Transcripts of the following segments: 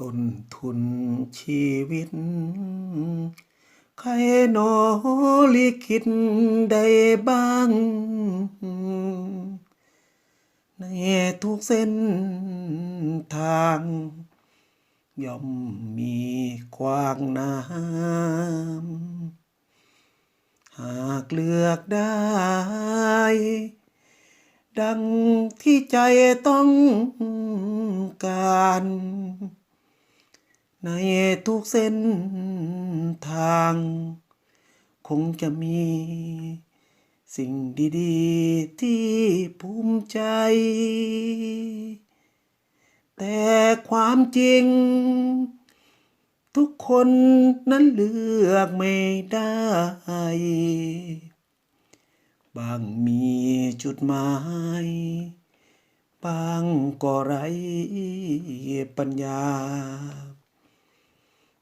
ต้นทุนชีวิต ใครหนอลิขิตได้บ้าง ในทุกเส้นทาง ย่อมมีขวางน้ำหากเลือกได้ ดังที่ใจต้องการ ในทุกเส้นทาง คงจะมี สิ่งดีๆ ที่ภูมิใจ แต่ความจริง ทุกคนนั้นเลือกไม่ได้ บางมีจุดหมายบางก็ไร้ปัญญา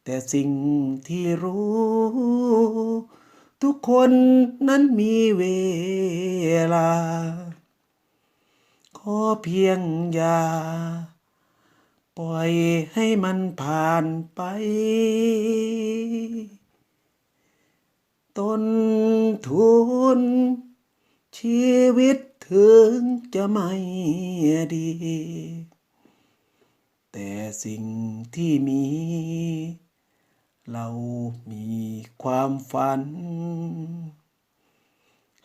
แต่สิ่งที่รู้ ทุกคนนั้นมีเวลา ขอเพียงอย่า ปล่อยให้มันผ่านไป ต้นทุน ชีวิตถึงจะไม่ดี แต่สิ่งที่มี เรามีความฝัน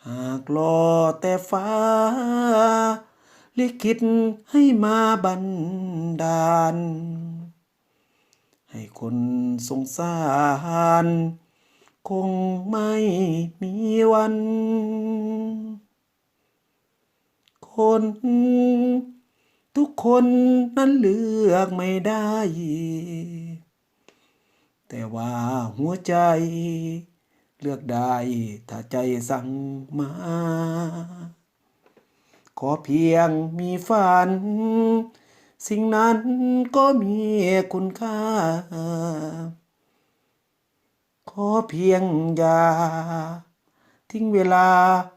หากรอแต่ฟ้า ลิขิตให้มาบันดาล ให้คนสงสาร คงไม่มีวัน คนทุกคนนั้นเลือกไม่ได้ แต่ว่าหัวใจ เลือกได้ถ้าใจสั่งมา ขอเพียงมีฝัน สิ่งนั้นก็มีคุณค่า ขอเพียงอย่าทิ้งเวลา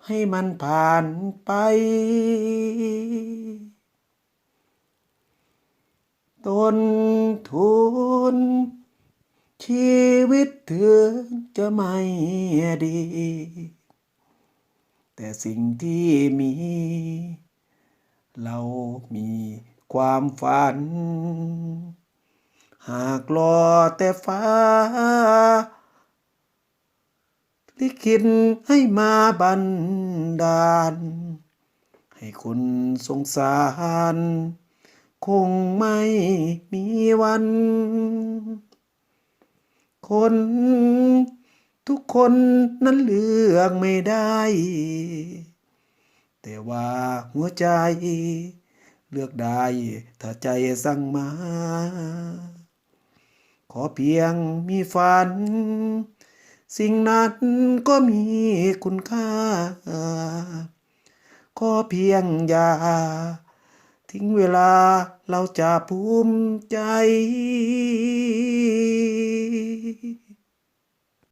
ให้มันผ่านไป ต้นทุน ชีวิตถึงจะไม่ดี แต่สิ่งที่มี เรามีความฝัน หากรอแต่ฟ้า ลิขิตให้มาบันดาล ให้คนสงสาร คงไม่มีวัน คน ทุกคนนั้นเลือกไม่ได้ แต่ว่าหัวใจ เลือกได้ ถ้าใจสั่งมา ขอเพียงมีฝัน สิ่งนั้นก็มีคุณค่า ขอเพียงอย่า ทิ้งเวลาเราจะภูมิใจ